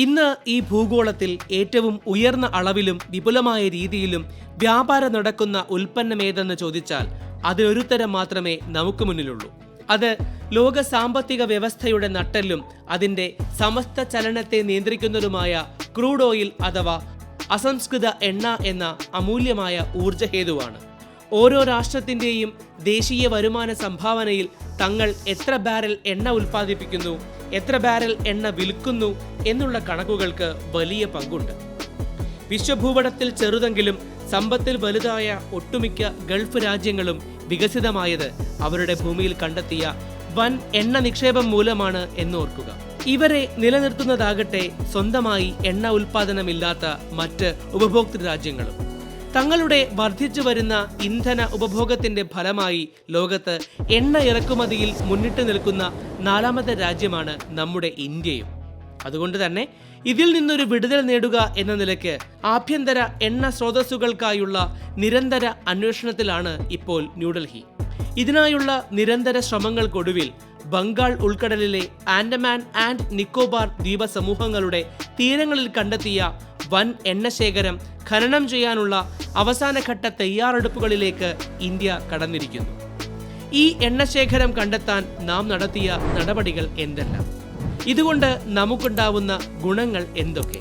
ഇന്ന് ഈ ഭൂഗോളത്തിൽ ഏറ്റവും ഉയർന്ന അളവിലും വിപുലമായ രീതിയിലും വ്യാപാരം നടക്കുന്ന ഉൽപ്പന്നമേതെന്ന് ചോദിച്ചാൽ അതിലൊരുത്തരം മാത്രമേ നമുക്ക് മുന്നിലുള്ളൂ. അത് ലോക സാമ്പത്തിക വ്യവസ്ഥയുടെ നട്ടെല്ലും അതിന്റെ സമസ്ത ചലനത്തെ നിയന്ത്രിക്കുന്നതുമായ ക്രൂഡ് ഓയിൽ അഥവാ അസംസ്കൃത എണ്ണ എന്ന അമൂല്യമായ ഊർജഹേതുവാണ് ഓരോ രാഷ്ട്രത്തിന്റെയും ദേശീയ വരുമാന സംഭാവനയിൽ തങ്ങൾ എത്ര ബാരൽ എണ്ണ ഉൽപ്പാദിപ്പിക്കുന്നു എത്ര ബാരൽ എണ്ണ വിൽക്കുന്നു എന്നുള്ള കണക്കുകൾക്ക് വലിയ പങ്കുണ്ട്. വിശ്വഭൂപടത്തിൽ ചെറുതെങ്കിലും സമ്പത്തിൽ വലുതായ ഒട്ടുമിക്ക ഗൾഫ് രാജ്യങ്ങളും വികസിതമായത് അവരുടെ ഭൂമിയിൽ കണ്ടെത്തിയ വൻ എണ്ണ നിക്ഷേപം മൂലമാണ് എന്നോർക്കുക. ഇവരെ നിലനിർത്തുന്നതാകട്ടെ സ്വന്തമായി എണ്ണ ഉൽപാദനമില്ലാത്ത മറ്റ് ഉപഭോക്തൃ രാജ്യങ്ങളും. തങ്ങളുടെ വർദ്ധിച്ചു വരുന്ന ഇന്ധന ഉപഭോഗത്തിന്റെ ഫലമായി ലോകത്ത് എണ്ണ ഇറക്കുമതിയിൽ മുന്നിട്ട് നിൽക്കുന്ന നാലാമത്തെ രാജ്യമാണ് നമ്മുടെ ഇന്ത്യയും. അതുകൊണ്ട് തന്നെ ഇതിൽ നിന്നൊരു വിടുതൽ നേടുക എന്ന നിലയ്ക്ക് ആഭ്യന്തര എണ്ണ സ്രോതസ്സുകൾക്കായുള്ള നിരന്തര അന്വേഷണത്തിലാണ് ഇപ്പോൾ ന്യൂഡൽഹി. ഇതിനായുള്ള നിരന്തര ശ്രമങ്ങൾക്കൊടുവിൽ ബംഗാൾ ഉൾക്കടലിലെ ആൻഡമാൻ ആൻഡ് നിക്കോബാർ ദ്വീപ സമൂഹങ്ങളുടെ തീരങ്ങളിൽ കണ്ടെത്തിയ വൻ എണ്ണശേഖരം ഖനനം ചെയ്യാനുള്ള അവസാനഘട്ട തയ്യാറെടുപ്പുകളിലേക്ക് ഇന്ത്യ കടന്നിരിക്കുന്നു. ഈ എണ്ണശേഖരം കണ്ടെത്താൻ നാം നടത്തിയ നടപടികൾ എന്തെല്ലാം? ഇതുകൊണ്ട് നമുക്കുണ്ടാവുന്ന ഗുണങ്ങൾ എന്തൊക്കെ?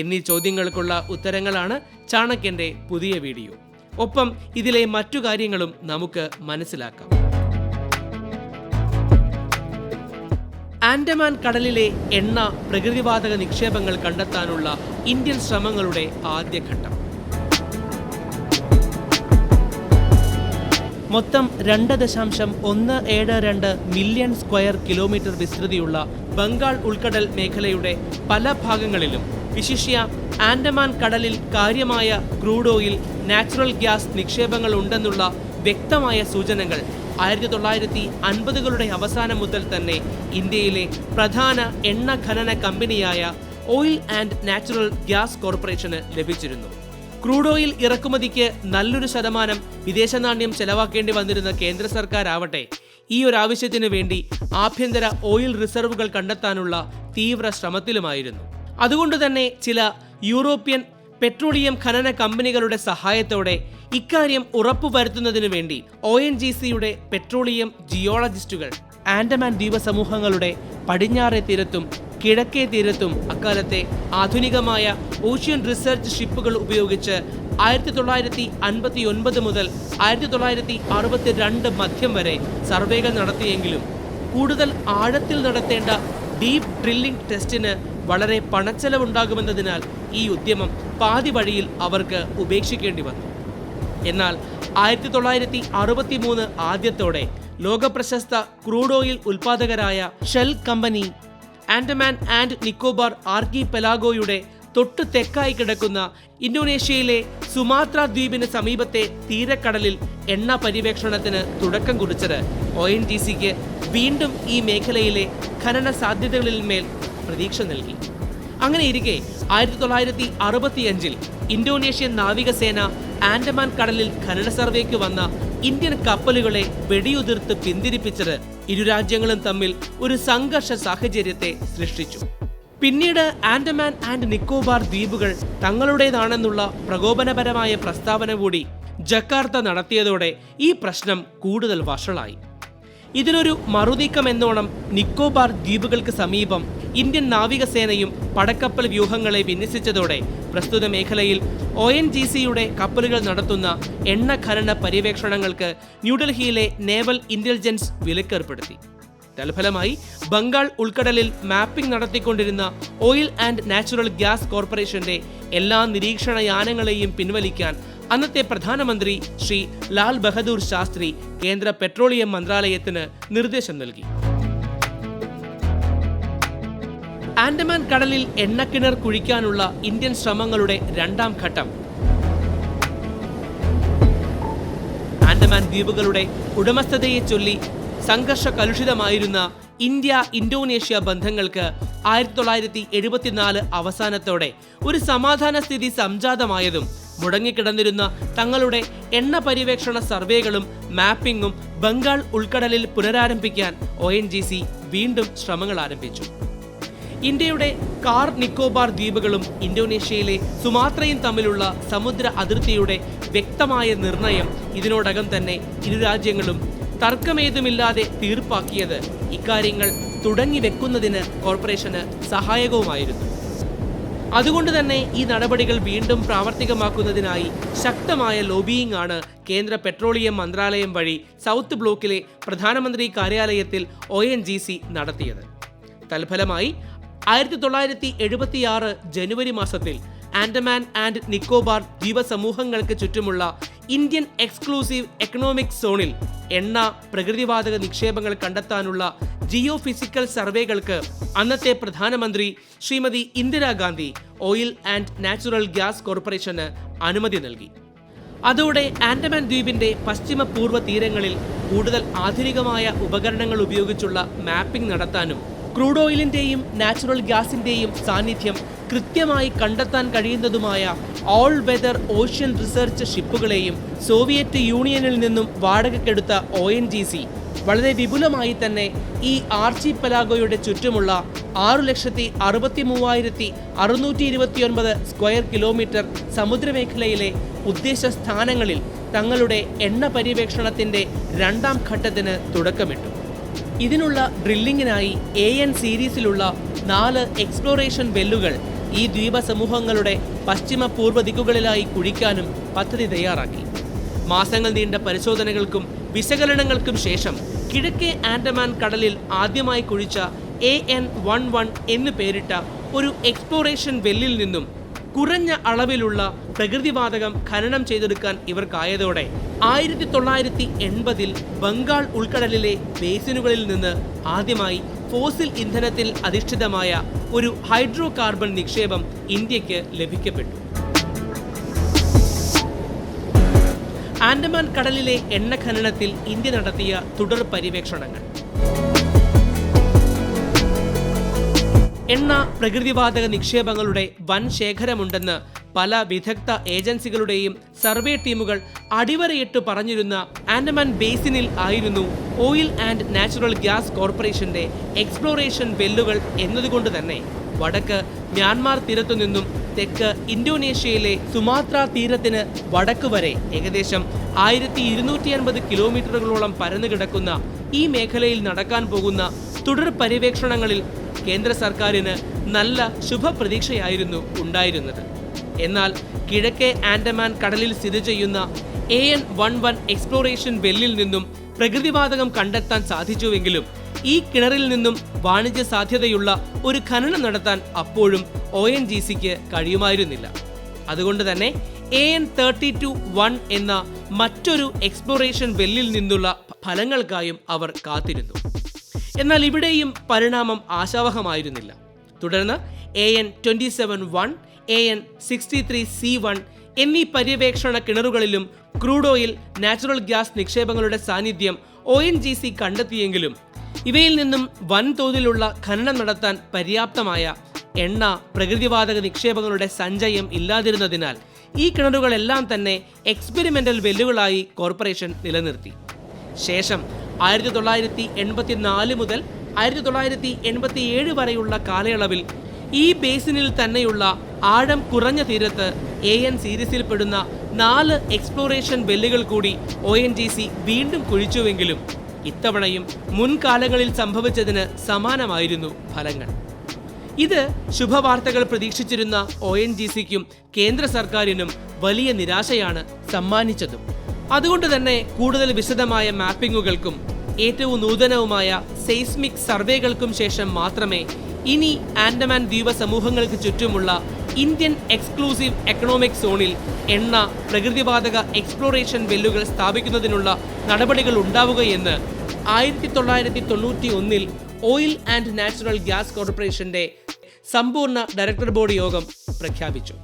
എന്നീ ചോദ്യങ്ങൾക്കുള്ള ഉത്തരങ്ങളാണ് ചാണക്യന്റെ പുതിയ വീഡിയോ. ഒപ്പം ഇതിലെ മറ്റു കാര്യങ്ങളും നമുക്ക് മനസ്സിലാക്കാം. ആൻഡമാൻ കടലിലെ എണ്ണ പ്രകൃതിവാതക നിക്ഷേപങ്ങൾ കണ്ടെത്താനുള്ള ഇന്ത്യൻ ശ്രമങ്ങളുടെ ആദ്യഘട്ടം മൊത്തം രണ്ട് ദശാംശം ഒന്ന് ഏഴ് രണ്ട് മില്യൺ സ്ക്വയർ കിലോമീറ്റർ വിസ്തൃതിയുള്ള ബംഗാൾ ഉൾക്കടൽ മേഖലയുടെ പല ഭാഗങ്ങളിലും വിശിഷ്യ ആൻഡമാൻ കടലിൽ കാര്യമായ ക്രൂഡ് ഓയിൽ നാച്ചുറൽ ഗ്യാസ് നിക്ഷേപങ്ങൾ ഉണ്ടെന്നുള്ള വ്യക്തമായ സൂചനകൾ ആയിരത്തി തൊള്ളായിരത്തി അൻപതുകളുടെ അവസാനം മുതൽ തന്നെ ഇന്ത്യയിലെ പ്രധാന എണ്ണ ഖനന കമ്പനിയായ ഓയിൽ ആൻഡ് നാച്ചുറൽ ഗ്യാസ് കോർപ്പറേഷന് ലഭിച്ചിരുന്നു. ക്രൂഡ് ഓയിൽ ഇറക്കുമതിക്ക് നല്ലൊരു ശതമാനം വിദേശ നാണ്യം ചെലവാക്കേണ്ടി വന്നിരുന്ന കേന്ദ്ര സർക്കാർ ആവട്ടെ ഈ ഒരു ആവശ്യത്തിനു വേണ്ടി ആഭ്യന്തര ഓയിൽ റിസർവുകൾ കണ്ടെത്താനുള്ള തീവ്ര ശ്രമത്തിലുമായിരുന്നു. അതുകൊണ്ട് തന്നെ ചില യൂറോപ്യൻ പെട്രോളിയം ഖനന കമ്പനികളുടെ സഹായത്തോടെ ഇക്കാര്യം ഉറപ്പുവരുത്തുന്നതിനു വേണ്ടി ഒ എൻ ജി സിയുടെ പെട്രോളിയം ജിയോളജിസ്റ്റുകൾ ആൻഡമാൻ ദ്വീപ സമൂഹങ്ങളുടെ പടിഞ്ഞാറേ തീരത്തും കിഴക്കേ തീരത്തും അക്കാലത്തെ ആധുനികമായ ഓഷ്യൻ റിസർച്ച് ഷിപ്പുകൾ ഉപയോഗിച്ച് ആയിരത്തി തൊള്ളായിരത്തി അൻപത്തി ഒൻപത് മുതൽ ആയിരത്തി തൊള്ളായിരത്തി അറുപത്തി രണ്ട് മധ്യം വരെ സർവേകൾ നടത്തിയെങ്കിലും കൂടുതൽ ആഴത്തിൽ നടത്തേണ്ട ഡീപ് ഡ്രില്ലിംഗ് ടെസ്റ്റിന് വളരെ പണച്ചെലവുണ്ടാകുമെന്നതിനാൽ ഈ ഉദ്യമം പാതി വഴിയിൽ അവർക്ക് ഉപേക്ഷിക്കേണ്ടി വന്നു. എന്നാൽ ആയിരത്തി തൊള്ളായിരത്തി അറുപത്തി മൂന്ന് ആദ്യത്തോടെ ലോകപ്രശസ്ത crude oil ഉൽപാദകരായ Shell company Andaman and Nicobar ആർക്കി പെലാഗോയുടെ തൊട്ടു തെക്കായി കിടക്കുന്ന ഇന്തോനേഷ്യയിലെ സുമാത്ര ദ്വീപിന് സമീപത്തെ തീരക്കടലിൽ എണ്ണ പര്യവേക്ഷണത്തിന് തുടക്കം കുറിച്ചത് ഒ എൻ ജി സിക്ക് വീണ്ടും ഈ മേഖലയിലെ ഖനന സാധ്യതകളിന്മേൽ പ്രതീക്ഷ നൽകി. അങ്ങനെ ഇരിക്കെ ആയിരത്തി തൊള്ളായിരത്തി അറുപത്തിയഞ്ചിൽ ഇന്തോനേഷ്യൻ നാവികസേന ആൻഡമാൻ കടലിൽ ഖനന സർവേക്ക് വന്ന ഇന്ത്യൻ കപ്പലുകളെ വെടിയുതിർത്ത് പിന്തിരിപ്പിച്ചത് ഇരു രാജ്യങ്ങളും തമ്മിൽ ഒരു സംഘർഷ സാഹചര്യത്തെ സൃഷ്ടിച്ചു. പിന്നീട് ആൻഡമാൻ ആൻഡ് നിക്കോബാർ ദ്വീപുകൾ തങ്ങളുടേതാണെന്നുള്ള പ്രകോപനപരമായ പ്രസ്താവന കൂടി ജക്കാർത്ത നടത്തിയതോടെ ഈ പ്രശ്നം കൂടുതൽ വഷളായി. ഇതിനൊരു മറുനീക്കം എന്നോണം നിക്കോബാർ ദ്വീപുകൾക്ക് സമീപം ഇന്ത്യൻ നാവികസേനയും പടക്കപ്പൽ വ്യൂഹങ്ങളെ വിന്യസിച്ചതോടെ പ്രസ്തുത മേഖലയിൽ ഒ എൻ ജി സിയുടെ കപ്പലുകൾ നടത്തുന്ന എണ്ണ ഖനന പര്യവേക്ഷണങ്ങൾക്ക് ന്യൂഡൽഹിയിലെ നേവൽ ഇന്റലിജൻസ് വിലക്കേർപ്പെടുത്തി. തൽഫലമായി ബംഗാൾ ഉൾക്കടലിൽ മാപ്പിംഗ് നടത്തിക്കൊണ്ടിരുന്ന ഓയിൽ ആൻഡ് നാച്ചുറൽ ഗ്യാസ് കോർപ്പറേഷന്റെ എല്ലാ നിരീക്ഷണ യാനങ്ങളെയും പിൻവലിക്കാൻ അന്നത്തെ പ്രധാനമന്ത്രി ശ്രീ ലാൽ ബഹദൂർ ശാസ്ത്രി കേന്ദ്ര പെട്രോളിയം മന്ത്രാലയത്തിന് നിർദ്ദേശം നൽകി. ആൻഡമാൻ കടലിൽ എണ്ണക്കിണർ കുഴിക്കാനുള്ള ഇന്ത്യൻ ശ്രമങ്ങളുടെ രണ്ടാം ഘട്ടം. ആൻഡമാൻ ദ്വീപുകളുടെ ഉടമസ്ഥതയെ ചൊല്ലി സംഘർഷ കലുഷിതമായിരുന്ന ഇന്ത്യ ഇന്തോനേഷ്യ ബന്ധങ്ങൾക്ക് ആയിരത്തി തൊള്ളായിരത്തി എഴുപത്തിനാല് അവസാനത്തോടെ ഒരു സമാധാന സ്ഥിതി സംജാതമായതും മുടങ്ങിക്കിടന്നിരുന്ന തങ്ങളുടെ എണ്ണ പര്യവേക്ഷണ സർവേകളും മാപ്പിംഗും ബംഗാൾ ഉൾക്കടലിൽ പുനരാരംഭിക്കാൻ ഒ വീണ്ടും ശ്രമങ്ങൾ ആരംഭിച്ചു. ഇന്ത്യയുടെ കാർ നിക്കോബാർ ദ്വീപുകളും ഇന്തോനേഷ്യയിലെ സുമാത്രയും തമ്മിലുള്ള സമുദ്ര അതിർത്തിയുടെ വ്യക്തമായ നിർണയം ഇതിനോടകം തന്നെ ഇരു രാജ്യങ്ങളും തർക്കമേതുമില്ലാതെ തീർപ്പാക്കിയത് ഇക്കാര്യങ്ങൾ തുടങ്ങി വെക്കുന്നതിന് കോർപ്പറേഷന് സഹായകവുമായിരുന്നു. അതുകൊണ്ട് തന്നെ ഈ നടപടികൾ വീണ്ടും പ്രാവർത്തികമാക്കുന്നതിനായി ശക്തമായ ലോബിയിങ് ആണ് കേന്ദ്ര പെട്രോളിയം മന്ത്രാലയം വഴി സൗത്ത് ബ്ലോക്കിലെ പ്രധാനമന്ത്രി കാര്യാലയത്തിൽ ഒ നടത്തിയത്. തൽഫലമായി ആയിരത്തി തൊള്ളായിരത്തി എഴുപത്തിയാറ് ജനുവരി മാസത്തിൽ ആൻഡമാൻ ആൻഡ് നിക്കോബാർ ദ്വീപസമൂഹങ്ങൾക്ക് ചുറ്റുമുള്ള ഇന്ത്യൻ എക്സ്ക്ലൂസീവ് എക്കണോമിക് സോണിൽ എണ്ണ പ്രകൃതിവാതക നിക്ഷേപങ്ങൾ കണ്ടെത്താനുള്ള ജിയോ ഫിസിക്കൽ സർവേകൾക്ക് അന്നത്തെ പ്രധാനമന്ത്രി Shrimati Indira Gandhi oil and natural gas corporation അനുമതി നൽകി. അതോടെ ആൻഡമാൻ ദ്വീപിന്റെ പശ്ചിമ പൂർവ തീരങ്ങളിൽ കൂടുതൽ ആധുനികമായ ഉപകരണങ്ങൾ ഉപയോഗിച്ചുള്ള മാപ്പിംഗ് നടത്താനും ക്രൂഡ് ഓയിലിന്റെയും നാച്ചുറൽ ഗ്യാസിന്റെയും സാന്നിധ്യം കൃത്യമായി കണ്ടെത്താൻ കഴിയുന്നതുമായ ഓൾ വെതർ ഓഷ്യൻ റിസർച്ച് ഷിപ്പുകളെയും സോവിയറ്റ് യൂണിയനിൽ നിന്നും വാടകയ്ക്കെടുത്ത ഒ എൻ ജി സി വളരെ വിപുലമായി തന്നെ ഈ ആർച്ചി പലാഗോയുടെ ചുറ്റുമുള്ള ആറു ലക്ഷത്തി അറുപത്തി മൂവായിരത്തി അറുന്നൂറ്റി ഇരുപത്തിയൊൻപത് സ്ക്വയർ കിലോമീറ്റർ സമുദ്രമേഖലയിലെ ഉദ്ദേശ സ്ഥാനങ്ങളിൽ തങ്ങളുടെ എണ്ണ പര്യവേക്ഷണത്തിന്റെ രണ്ടാം ഘട്ടത്തിന് തുടക്കമിട്ടു. ഇതിനുള്ള ഡ്രില്ലിങ്ങിനായി എ എൻ സീരീസിലുള്ള നാല് എക്സ്പ്ലോറേഷൻ വെല്ലുകൾ ഈ ദ്വീപ സമൂഹങ്ങളുടെ പശ്ചിമ പൂർവ ദിക്കുകളിലായി കുഴിക്കാനും പദ്ധതി തയ്യാറാക്കി. മാസങ്ങൾ നീണ്ട പരിശോധനകൾക്കും വിശകലനങ്ങൾക്കും ശേഷം കിഴക്കേ ആൻഡമാൻ കടലിൽ ആദ്യമായി കുഴിച്ച എ എൻ വൺ വൺ എന്ന് പേരിട്ട ഒരു എക്സ്പ്ലോറേഷൻ വെല്ലിൽ നിന്നും കുറഞ്ഞ അളവിലുള്ള പ്രകൃതിവാതകം ഖനനം ചെയ്തെടുക്കാൻ ഇവർക്കായതോടെ ആയിരത്തി തൊള്ളായിരത്തി എൺപതിൽ ബംഗാൾ ഉൾക്കടലിലെ ബേസിനുകളിൽ നിന്ന് ആദ്യമായി ഫോസിൽ ഇന്ധനത്തിൽ അധിഷ്ഠിതമായ ഒരു ഹൈഡ്രോ കാർബൺ നിക്ഷേപം ഇന്ത്യയ്ക്ക് ലഭിക്കപ്പെട്ടു. ആൻഡമാൻ കടലിലെ എണ്ണ ഖനനത്തിൽ ഇന്ത്യ നടത്തിയ തുടർ പര്യവേക്ഷണങ്ങൾ. എണ്ണ പ്രകൃതിവാതക നിക്ഷേപങ്ങളുടെ വൻ ശേഖരമുണ്ടെന്ന് പല വിദഗ്ധ ഏജൻസികളുടെയും സർവേ ടീമുകൾ അടിവരയിട്ട് പറഞ്ഞിരുന്ന ആൻഡമാൻ ബേസിനിൽ ആയിരുന്നു ഓയിൽ ആൻഡ് നാച്ചുറൽ ഗ്യാസ് കോർപ്പറേഷന്റെ എക്സ്പ്ലോറേഷൻ വെല്ലുകൾ എന്നതുകൊണ്ട് തന്നെ. വടക്ക് മ്യാൻമാർ തീരത്തു നിന്നും തെക്ക് ഇന്തോനേഷ്യയിലെ സുമാത്ര തീരത്തിന് വടക്ക് വരെ ഏകദേശം ആയിരത്തി ഇരുന്നൂറ്റി അൻപത് കിലോമീറ്ററുകളോളം പരന്നു കിടക്കുന്ന ഈ മേഖലയിൽ നടക്കാൻ പോകുന്ന തുടർ പര്യവേക്ഷണങ്ങളിൽ കേന്ദ്ര സർക്കാരിന് നല്ല ശുഭപ്രതീക്ഷയായിരുന്നു ഉണ്ടായിരുന്നത്. എന്നാൽ കിഴക്കേ ആൻഡമാൻ കടലിൽ സ്ഥിതി ചെയ്യുന്ന A N one one exploration വെല്ലിൽ നിന്നും പ്രകൃതിവാതകം കണ്ടെത്താൻ സാധിച്ചുവെങ്കിലും ഈ കിണറിൽ നിന്നും വാണിജ്യ സാധ്യതയുള്ള ഒരു ഖനനം നടത്താൻ അപ്പോഴും ഒ എൻ ജി സിക്ക് കഴിയുമായിരുന്നില്ല. അതുകൊണ്ട് തന്നെ A N thirty two one എന്ന മറ്റൊരു എക്സ്പ്ലോറേഷൻ വെല്ലിൽ നിന്നുള്ള ഫലങ്ങൾക്കായും അവർ കാത്തിരുന്നു. എന്നാൽ ഇവിടെയും പരിണാമം ആശാവഹമായിരുന്നില്ല. തുടർന്ന് A N twenty seven one A N sixty three C one എന്നീ പര്യവേക്ഷണ കിണറുകളിലും ക്രൂഡ് ഓയിൽ നാച്ചുറൽ ഗ്യാസ് നിക്ഷേപങ്ങളുടെ സാന്നിധ്യം ഒ എൻ ജി സി കണ്ടെത്തിയെങ്കിലും ഇവയിൽ നിന്നും വൻതോതിലുള്ള ഖനനം നടത്താൻ പര്യാപ്തമായ എണ്ണ പ്രകൃതിവാതക നിക്ഷേപങ്ങളുടെ സഞ്ചയം ഇല്ലാതിരുന്നതിനാൽ ഈ കിണറുകളെല്ലാം തന്നെ എക്സ്പെരിമെന്റൽ വെല്ലുകളായി കോർപ്പറേഷൻ നിലനിർത്തി. ശേഷം ആയിരത്തി തൊള്ളായിരത്തി എൺപത്തി നാല് മുതൽ ആയിരത്തി തൊള്ളായിരത്തി എൺപത്തി ഏഴ് വരെയുള്ള കാലയളവിൽ ഈ ബേസിനിൽ തന്നെയുള്ള ആഴം കുറഞ്ഞ തീരത്ത് എ എൻ സീരീസിൽപ്പെടുന്ന നാല് എക്സ്പ്ലോറേഷൻ വെല്ലുകൾ കൂടി ഒ എൻ ജി സി വീണ്ടും കുഴിച്ചുവെങ്കിലും ഇത്തവണയും മുൻകാലങ്ങളിൽ സംഭവിച്ചതിന് സമാനമായിരുന്നു ഫലങ്ങൾ. ഇത് ശുഭവാർത്തകൾ പ്രതീക്ഷിച്ചിരുന്ന ഒ എൻ ജി സിക്കും കേന്ദ്ര സർക്കാരിനും വലിയ നിരാശയാണ് സമ്മാനിച്ചതും. അതുകൊണ്ട് തന്നെ കൂടുതൽ വിശദമായ മാപ്പിങ്ങുകൾക്കും ഏറ്റവും നൂതനവുമായ സെയ്സ്മിക് സർവേകൾക്കും ശേഷം മാത്രമേ ഇനി ആൻഡമാൻ ദ്വീപ സമൂഹങ്ങൾക്ക് ചുറ്റുമുള്ള ഇന്ത്യൻ എക്സ്ക്ലൂസീവ് എക്കണോമിക് സോണിൽ എണ്ണ പ്രകൃതിവാതക എക്സ്പ്ലോറേഷൻ വെല്ലുകൾ സ്ഥാപിക്കുന്നതിനുള്ള നടപടികൾ ഉണ്ടാവുകയെന്ന് ആയിരത്തി തൊള്ളായിരത്തി തൊണ്ണൂറ്റി ഒന്നിൽ ഓയിൽ ആൻഡ് നാച്ചുറൽ ഗ്യാസ് കോർപ്പറേഷന്റെ സമ്പൂർണ ഡയറക്ടർ ബോർഡ് യോഗം പ്രഖ്യാപിച്ചു.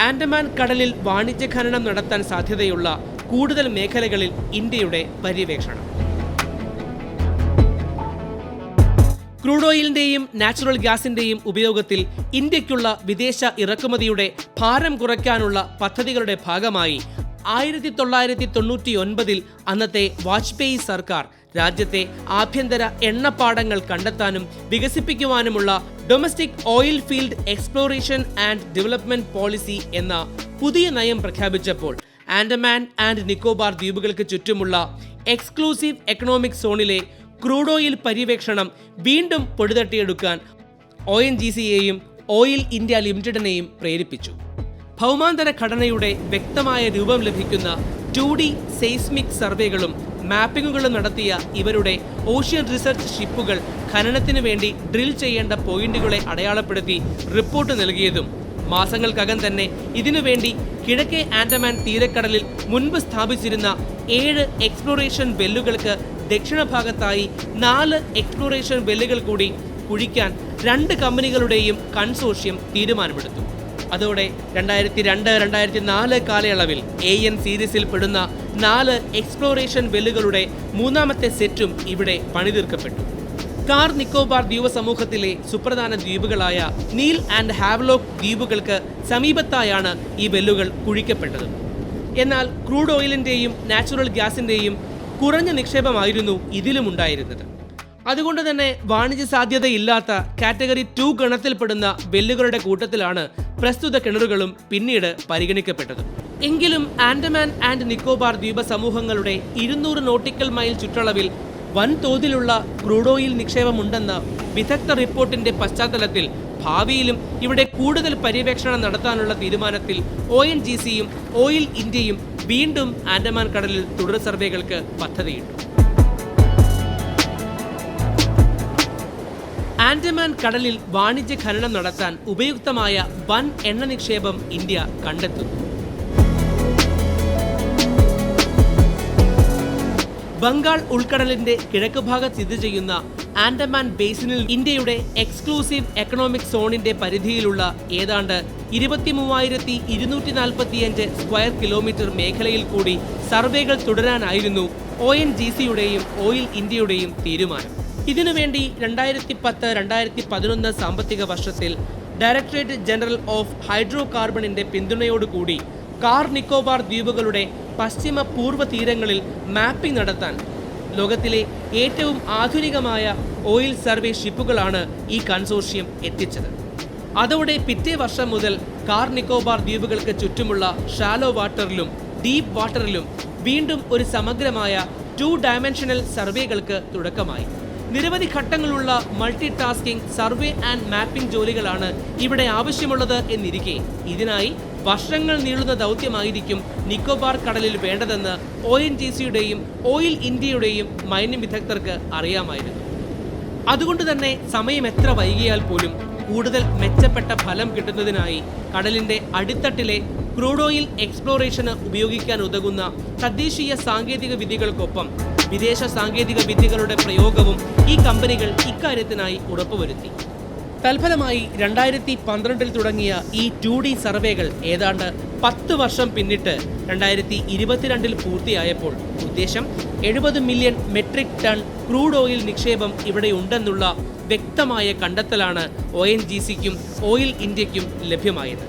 ആൻഡമാൻ കടലിൽ വാണിജ്യ ഖനനം നടത്താൻ സാധ്യതയുള്ള കൂടുതൽ മേഖലകളിൽ ഇന്ത്യയുടെ പര്യവേക്ഷണം. ക്രൂഡ് ഓയിലിന്റെയും നാച്ചുറൽ ഗ്യാസിന്റെയും ഉപയോഗത്തിൽ ഇന്ത്യക്കുള്ള വിദേശ ഇറക്കുമതിയുടെ ഭാരം കുറയ്ക്കാനുള്ള പദ്ധതികളുടെ ഭാഗമായി ആയിരത്തി തൊള്ളായിരത്തി തൊണ്ണൂറ്റി ഒൻപതിൽ അന്നത്തെ വാജ്പേയി സർക്കാർ രാജ്യത്തെ ആഭ്യന്തര എണ്ണപ്പാടങ്ങൾ കണ്ടെത്താനും വികസിപ്പിക്കുവാനുമുള്ള domestic oil field exploration and development policy എന്ന പുതിയ നയം പ്രഖ്യാപിച്ചപ്പോൾ ആൻഡമാൻ ആൻഡ് നിക്കോബാർ ദ്വീപുകൾക്ക് ചുറ്റുമുള്ള എക്സ്ക്ലൂസീവ് എക്കണോമിക് സോണിലെ ക്രൂഡ് ഓയിൽ പര്യവേക്ഷണം വീണ്ടും പൊടിതട്ടിയെടുക്കാൻ ഒ എൻ ജി സിയെയും ഓയിൽ ഇന്ത്യ ലിമിറ്റഡിനെയും പ്രേരിപ്പിച്ചു. ഭൗമാന്തര ഘടനയുടെ വ്യക്തമായ രൂപം ലഭിക്കുന്ന ടു ഡി സെയ്സ്മിക് സർവേകളും മാപ്പിങ്ങുകളും നടത്തിയ ഇവരുടെ ഓഷ്യൻ റിസർച്ച് ഷിപ്പുകൾ ഖനനത്തിനു വേണ്ടി ഡ്രിൽ ചെയ്യേണ്ട പോയിന്റുകളെ അടയാളപ്പെടുത്തി റിപ്പോർട്ട് നൽകിയതും മാസങ്ങൾക്കകം തന്നെ ഇതിനുവേണ്ടി കിഴക്കേ ആൻഡമാൻ തീരക്കടലിൽ മുൻപ് സ്ഥാപിച്ചിരുന്ന ഏഴ് എക്സ്പ്ലോറേഷൻ വെല്ലുകൾക്ക് ദക്ഷിണഭാഗത്തായി നാല് എക്സ്പ്ലോറേഷൻ വെല്ലുകൾ കൂടി കുഴിക്കാൻ രണ്ട് കമ്പനികളുടെയും കൺസോഷ്യം തീരുമാനമെടുത്തു. അതോടെ രണ്ടായിരത്തി രണ്ട് രണ്ടായിരത്തി നാല് കാലയളവിൽ എ എൻ സീരീസിൽ പെടുന്ന നാല് എക്സ്പ്ലോറേഷൻ വെല്ലുകളുടെ മൂന്നാമത്തെ സെറ്റും ഇവിടെ പണിതീർക്കപ്പെട്ടു. കാർ നിക്കോബാർ ദ്വീപ സമൂഹത്തിലെ സുപ്രധാന ദ്വീപുകളായ നീൽ ആൻഡ് ഹാവ്ലോക്ക് ദ്വീപുകൾക്ക് സമീപത്തായാണ് ഈ ബെല്ലുകൾ കുഴിക്കപ്പെട്ടത്. എന്നാൽ ക്രൂഡ് ഓയിലിന്റെയും നാച്ചുറൽ ഗ്യാസിന്റെയും കുറഞ്ഞ നിക്ഷേപമായിരുന്നു ഇതിലും ഉണ്ടായിരുന്നത്. അതുകൊണ്ട് തന്നെ വാണിജ്യ സാധ്യതയില്ലാത്ത കാറ്റഗറി ടു ഗണത്തിൽപ്പെടുന്ന ബെല്ലുകളുടെ കൂട്ടത്തിലാണ് പ്രസ്തുത കിണറുകളും പിന്നീട് പരിഗണിക്കപ്പെട്ടത്. എങ്കിലും ആൻഡമാൻ ആൻഡ് നിക്കോബാർ ദ്വീപ സമൂഹങ്ങളുടെ ഇരുന്നൂറ് നോട്ടിക്കൽ മൈൽ ചുറ്റളവിൽ വൻതോതിലുള്ള ക്രൂഡ് ഓയിൽ നിക്ഷേപമുണ്ടെന്ന വിദഗ്ധ റിപ്പോർട്ടിന്റെ പശ്ചാത്തലത്തിൽ ഭാവിയിലും ഇവിടെ കൂടുതൽ പര്യവേക്ഷണം നടത്താനുള്ള തീരുമാനത്തിൽ ഒ എൻ ജി സിയും ഓയിൽ ഇന്ത്യയും വീണ്ടും ആൻഡമാൻ കടലിൽ തുടർ സർവേകൾക്ക് പദ്ധതിയിട്ടു. ആൻഡമാൻ കടലിൽ വാണിജ്യ ഖനനം നടത്താൻ ഉപയുക്തമായ വൻ എണ്ണ നിക്ഷേപം ഇന്ത്യ കണ്ടെത്തുന്നു. ബംഗാൾ ഉൾക്കടലിന്റെ കിഴക്ക് ഭാഗത്ത് സ്ഥിതി ചെയ്യുന്ന ആൻഡമാൻ ബേസിനിൽ ഇന്ത്യയുടെ എക്സ്ക്ലൂസീവ് എക്കണോമിക് സോണിന്റെ പരിധിയിലുള്ള ഏതാണ്ട് ഇരുപത്തി മൂവായിരത്തി ഇരുന്നൂറ്റി നാൽപ്പത്തിയഞ്ച് സ്ക്വയർ കിലോമീറ്റർ മേഖലയിൽ കൂടി സർവേകൾ തുടരാനായിരുന്നു ഒ എൻ ജി സിയുടെയും ഓയിൽ ഇന്ത്യയുടെയും തീരുമാനം. ഇതിനുവേണ്ടി രണ്ടായിരത്തി പത്ത് രണ്ടായിരത്തി പതിനൊന്ന് സാമ്പത്തിക വർഷത്തിൽ ഡയറക്ടറേറ്റ് ജനറൽ ഓഫ് ഹൈഡ്രോ കാർബണിന്റെ പിന്തുണയോടുകൂടി കാർ നിക്കോബാർ ദ്വീപുകളുടെ പശ്ചിമ പൂർവ തീരങ്ങളിൽ മാപ്പിംഗ് നടത്താൻ ലോകത്തിലെ ഏറ്റവും ആധുനികമായ ഓയിൽ സർവേ ഷിപ്പുകളാണ് ഈ കൺസോർഷ്യം എത്തിച്ചത്. അതോടെ പിറ്റേ വർഷം മുതൽ കാർ നിക്കോബാർ ദ്വീപുകൾക്ക് ചുറ്റുമുള്ള ഷാലോ വാട്ടറിലും ഡീപ്പ് വാട്ടറിലും വീണ്ടും ഒരു സമഗ്രമായ ടു ഡയമെൻഷണൽ സർവേകൾക്ക് തുടക്കമായി. നിരവധി ഘട്ടങ്ങളുള്ള multi tasking survey and mapping ജോലികളാണ് ഇവിടെ ആവശ്യമുള്ളത് എന്നിരിക്കെ. ഇതിനായി വർഷങ്ങൾ നീളുന്ന ദൗത്യമായിരിക്കും നിക്കോബാർ കടലിൽ വേണ്ടതെന്ന് ഒ എൻ ജി സിയുടെയും ഓയിൽ ഇന്ത്യയുടെയും മൈനിങ് വിദഗ്ധർക്ക് അറിയാമായിരുന്നു. അതുകൊണ്ട് തന്നെ സമയം എത്ര വൈകിയാൽ പോലും കൂടുതൽ മെച്ചപ്പെട്ട ഫലം കിട്ടുന്നതിനായി കടലിന്റെ അടിത്തട്ടിലെ ക്രൂഡ് ഓയിൽ എക്സ്പ്ലോറേഷന് ഉപയോഗിക്കാൻ ഉതകുന്ന തദ്ദേശീയ സാങ്കേതിക വിദ്യകൾക്കൊപ്പം വിദേശ സാങ്കേതിക വിദ്യകളുടെ പ്രയോഗവും ഈ കമ്പനികൾ ഇക്കാര്യത്തിനായി ഉറപ്പുവരുത്തി. തൽഫലമായി രണ്ടായിരത്തി പന്ത്രണ്ടിൽ തുടങ്ങിയ ഈ ടു ഡി സർവേകൾ ഏതാണ്ട് പത്ത് വർഷം പിന്നിട്ട് രണ്ടായിരത്തി ഇരുപത്തിരണ്ടിൽ പൂർത്തിയായപ്പോൾ ഉദ്ദേശം എഴുപത് million metric ton crude oil നിക്ഷേപം ഇവിടെ ഉണ്ടെന്നുള്ള വ്യക്തമായ കണ്ടെത്തലാണ് ഒ എൻ ജി സിക്കും ഓയിൽ ഇന്ത്യക്കും ലഭ്യമായത്.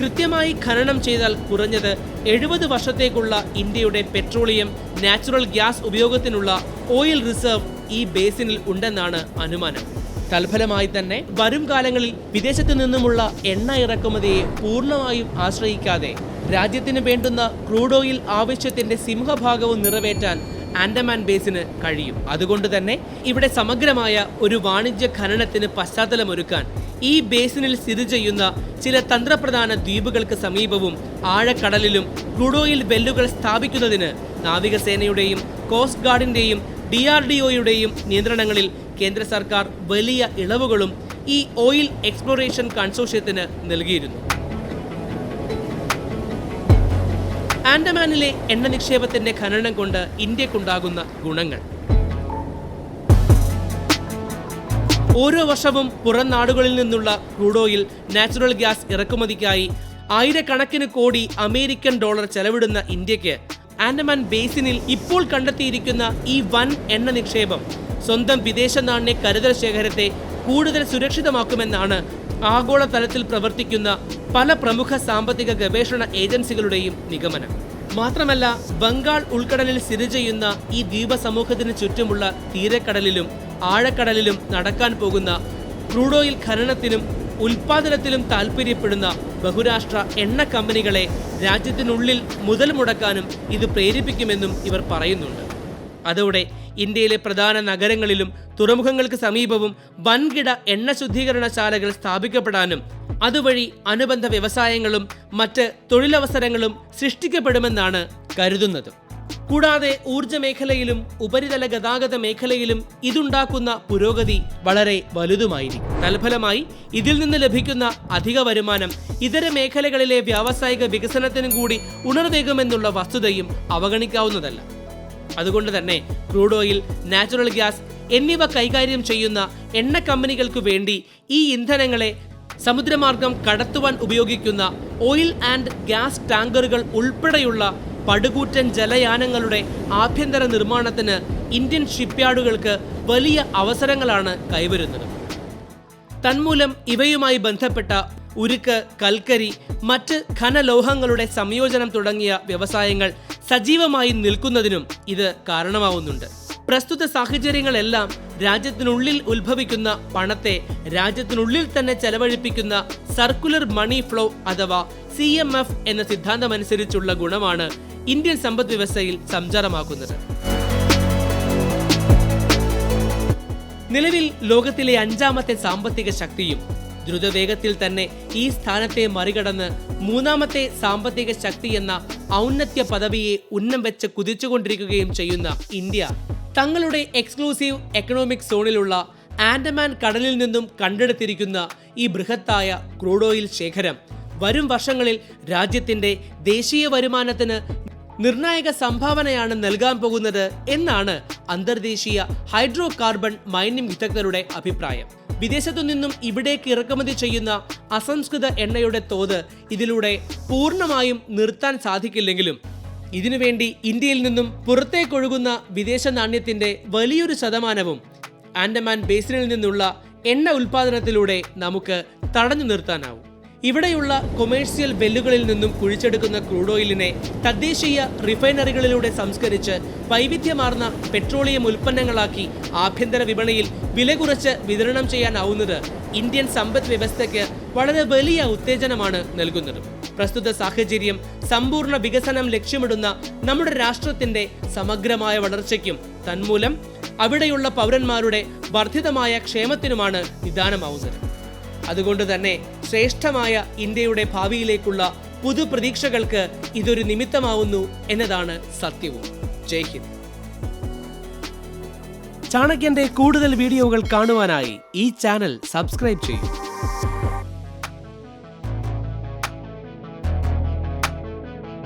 കൃത്യമായി ഖനനം ചെയ്താൽ കുറഞ്ഞത് എഴുപത് വർഷത്തേക്കുള്ള ഇന്ത്യയുടെ പെട്രോളിയം നാച്ചുറൽ ഗ്യാസ് ഉപയോഗത്തിനുള്ള ഓയിൽ റിസർവ് ഈ ബേസിനിൽ ഉണ്ടെന്നാണ് അനുമാനം. തൽഫലമായി തന്നെ വരും കാലങ്ങളിൽ വിദേശത്തു നിന്നുമുള്ള എണ്ണ ഇറക്കുമതിയെ പൂർണമായും ആശ്രയിക്കാതെ രാജ്യത്തിന് വേണ്ടുന്ന ക്രൂഡ് ഓയിൽ ആവശ്യത്തിന്റെ സിംഹഭാഗവും നിറവേറ്റാൻ ആൻഡമാൻ ബേസിന് കഴിയും. അതുകൊണ്ട് തന്നെ ഇവിടെ സമഗ്രമായ ഒരു വാണിജ്യ ഖനനത്തിന് പശ്ചാത്തലമൊരുക്കാൻ ഈ ബേസിനിൽ സ്ഥിതി ചെയ്യുന്ന ചില തന്ത്രപ്രധാന ദ്വീപുകൾക്ക് സമീപവും ആഴക്കടലിലും ക്രൂഡ് ഓയിൽ വെല്ലുകൾ സ്ഥാപിക്കുന്നതിന് നാവികസേനയുടെയും കോസ്റ്റ് ഗാർഡിന്റെയും ഡി ആർ ഡി ഒയുടെയും നിയന്ത്രണങ്ങളിൽ കേന്ദ്ര സർക്കാർ വലിയ ഇളവുകളും ഈ ഓയിൽ എക്സ്പ്ലോറേഷൻ കൺസോഷ്യത്തിന് നൽകിയിരുന്നു. ആൻഡമാനിലെ എണ്ണ നിക്ഷേപത്തിന്റെ ഖനനം കൊണ്ട് ഇന്ത്യക്കുണ്ടാകുന്ന ഗുണങ്ങൾ. ഓരോ വർഷവും പുറം നാടുകളിൽ നിന്നുള്ള ക്രൂഡ് ഓയിൽ നാച്ചുറൽ ഗ്യാസ് ഇറക്കുമതിക്കായി ആയിരക്കണക്കിന് കോടി അമേരിക്കൻ ഡോളർ ചെലവിടുന്ന ഇന്ത്യയ്ക്ക് ആൻഡമാൻ ബേസിനിൽ ഇപ്പോൾ കണ്ടെത്തിയിരിക്കുന്ന ഈ വൻ എണ്ണ നിക്ഷേപം സ്വന്തം വിദേശ നാണ്യ കരുതൽ ശേഖരത്തെ കൂടുതൽ സുരക്ഷിതമാക്കുമെന്നാണ് ആഗോളതലത്തിൽ പ്രവർത്തിക്കുന്ന പല പ്രമുഖ സാമ്പത്തിക ഗവേഷണ ഏജൻസികളുടെയും നിഗമനം. മാത്രമല്ല ബംഗാൾ ഉൾക്കടലിൽ സ്ഥിതി ചെയ്യുന്ന ഈ ദ്വീപ സമൂഹത്തിന് ചുറ്റുമുള്ള തീരക്കടലിലും ആഴക്കടലിലും നടക്കാൻ പോകുന്ന ക്രൂഡ് ഓയിൽ ഖനനത്തിനും ഉൽപാദനത്തിലും താൽപ്പര്യപ്പെടുന്ന ബഹുരാഷ്ട്ര എണ്ണ കമ്പനികളെ രാജ്യത്തിനുള്ളിൽ മുതൽ മുടക്കാനും ഇത് പ്രേരിപ്പിക്കുമെന്നും ഇവർ പറയുന്നുണ്ട്. അതോടെ ഇന്ത്യയിലെ പ്രധാന നഗരങ്ങളിലും തുറമുഖങ്ങൾക്ക് സമീപവും വൻകിട എണ്ണ ശുദ്ധീകരണശാലകൾ സ്ഥാപിക്കപ്പെടാനും അതുവഴി അനുബന്ധ വ്യവസായങ്ങളും മറ്റ് തൊഴിലവസരങ്ങളും സൃഷ്ടിക്കപ്പെടുമെന്നാണ് കരുതുന്നത്. കൂടാതെ ഊർജ മേഖലയിലും ഉപരിതല ഗതാഗത മേഖലയിലും ഇതുണ്ടാക്കുന്ന പുരോഗതി വളരെ വലുതുമായിരിക്കും. തൽഫലമായി ഇതിൽ നിന്ന് ലഭിക്കുന്ന അധിക വരുമാനം ഇതര മേഖലകളിലെ വ്യാവസായിക വികസനത്തിനും കൂടി ഉണർവേകുമെന്നുള്ള വസ്തുതയും അവഗണിക്കാവുന്നതല്ല. അതുകൊണ്ട് തന്നെ ക്രൂഡ് ഓയിൽ നാച്ചുറൽ ഗ്യാസ് എന്നിവ കൈകാര്യം ചെയ്യുന്ന എണ്ണ കമ്പനികൾക്ക് വേണ്ടി ഈ ഇന്ധനങ്ങളെ സമുദ്രമാർഗം കടത്തുവാൻ ഉപയോഗിക്കുന്ന ഓയിൽ ആൻഡ് ഗ്യാസ് ടാങ്കറുകൾ ഉൾപ്പെടെയുള്ള പടുകൂറ്റൻ ജലയാനങ്ങളുടെ ആഭ്യന്തര നിർമ്മാണത്തിന് ഇന്ത്യൻ ഷിപ്പ്യാർഡുകൾക്ക് വലിയ അവസരങ്ങളാണ് കൈവരുന്നത്. തന്മൂലം ഇവയുമായി ബന്ധപ്പെട്ട ഉരുക്ക് കൽക്കരി മറ്റ് ഖനലോഹങ്ങളുടെ സംയോജനം തുടങ്ങിയ വ്യവസായങ്ങൾ സജീവമായി നിൽക്കുന്നതിനും ഇത് കാരണമാവുന്നുണ്ട്. പ്രസ്തുത സാഹചര്യങ്ങളെല്ലാം രാജ്യത്തിനുള്ളിൽ ഉത്ഭവിക്കുന്ന പണത്തെ രാജ്യത്തിനുള്ളിൽ തന്നെ ചെലവഴിപ്പിക്കുന്ന സർക്കുലർ മണി ഫ്ലോ അഥവാ സി എം എഫ് എന്ന സിദ്ധാന്തമനുസരിച്ചുള്ള ഗുണമാണ് ഇന്ത്യൻ സമ്പദ് വ്യവസ്ഥയിൽ സംചാരമാക്കുന്നത് നിലവിൽ ലോകത്തിലെ അഞ്ചാമത്തെ സാമ്പത്തിക ശക്തിയും ദ്രുതവേഗത്തിൽ തന്നെ ഈ സ്ഥാനത്തെ മറികടന്ന് മൂന്നാമത്തെ സാമ്പത്തിക ശക്തി എന്ന ഔന്നത്യ പദവിയെ ഉന്നം വെച്ച് കുതിച്ചുകൊണ്ടിരിക്കുകയും ചെയ്യുന്ന ഇന്ത്യ തങ്ങളുടെ എക്സ്ക്ലൂസീവ് എക്കണോമിക് സോണിലുള്ള ആൻഡമാൻ കടലിൽ നിന്നും കണ്ടെടുത്തിരിക്കുന്ന ഈ ബൃഹത്തായ ക്രൂഡ് ഓയിൽ ശേഖരം വരും വർഷങ്ങളിൽ രാജ്യത്തിന്റെ ദേശീയ വരുമാനത്തിന് നിർണായക സംഭാവനയാണ് നൽകാൻ പോകുന്നത് എന്നാണ് അന്തർദേശീയ ഹൈഡ്രോ കാർബൺ മൈനിങ് വിദഗ്ധരുടെ അഭിപ്രായം. വിദേശത്തു നിന്നും ഇവിടേക്ക് ഇറക്കുമതി ചെയ്യുന്ന അസംസ്കൃത എണ്ണയുടെ തോത് ഇതിലൂടെ പൂർണമായും നിർത്താൻ സാധിക്കില്ലെങ്കിലും ഇതിനുവേണ്ടി ഇന്ത്യയിൽ നിന്നും പുറത്തേക്കൊഴുകുന്ന വിദേശ നാണ്യത്തിന്റെ വലിയൊരു ശതമാനവും ആൻഡമാൻ ബേസിനിൽ നിന്നുള്ള എണ്ണ ഉൽപാദനത്തിലൂടെ നമുക്ക് തടഞ്ഞു നിർത്താനാവും. ഇവിടെയുള്ള കൊമേഴ്സ്യൽ വെല്ലുകളിൽ നിന്നും കുഴിച്ചെടുക്കുന്ന ക്രൂഡ് ഓയിലിനെ തദ്ദേശീയ റിഫൈനറികളിലൂടെ സംസ്കരിച്ച് വൈവിധ്യമാർന്ന പെട്രോളിയം ഉൽപ്പന്നങ്ങളാക്കി ആഭ്യന്തര വിപണിയിൽ വില കുറച്ച് വിതരണം ചെയ്യാനാവുന്നത് ഇന്ത്യൻ സമ്പദ് വ്യവസ്ഥയ്ക്ക് വളരെ വലിയ ഉത്തേജനമാണ് നൽകുന്നത്. പ്രസ്തുത സാഹചര്യം സമ്പൂർണ വികസനം ലക്ഷ്യമിടുന്ന നമ്മുടെ രാഷ്ട്രത്തിന്റെ സമഗ്രമായ വളർച്ചയ്ക്കും തന്മൂലം അവിടെയുള്ള പൗരന്മാരുടെ വർദ്ധിതമായ ക്ഷേമത്തിനുമാണ് നിദാനമാവുന്നത്. അതുകൊണ്ട് തന്നെ ശ്രേഷ്ഠമായ ഇന്ത്യയുടെ ഭാവിയിലേക്കുള്ള പുതുപ്രതീക്ഷകൾക്ക് ഇതൊരു നിമിത്തമാവുന്നു എന്നതാണ് സത്യവും. ജയ് ഹിന്ദ്. ചാണക്യന്റെ കൂടുതൽ വീഡിയോകൾ കാണുവാനായി ഈ ചാനൽ സബ്സ്ക്രൈബ് ചെയ്യൂ.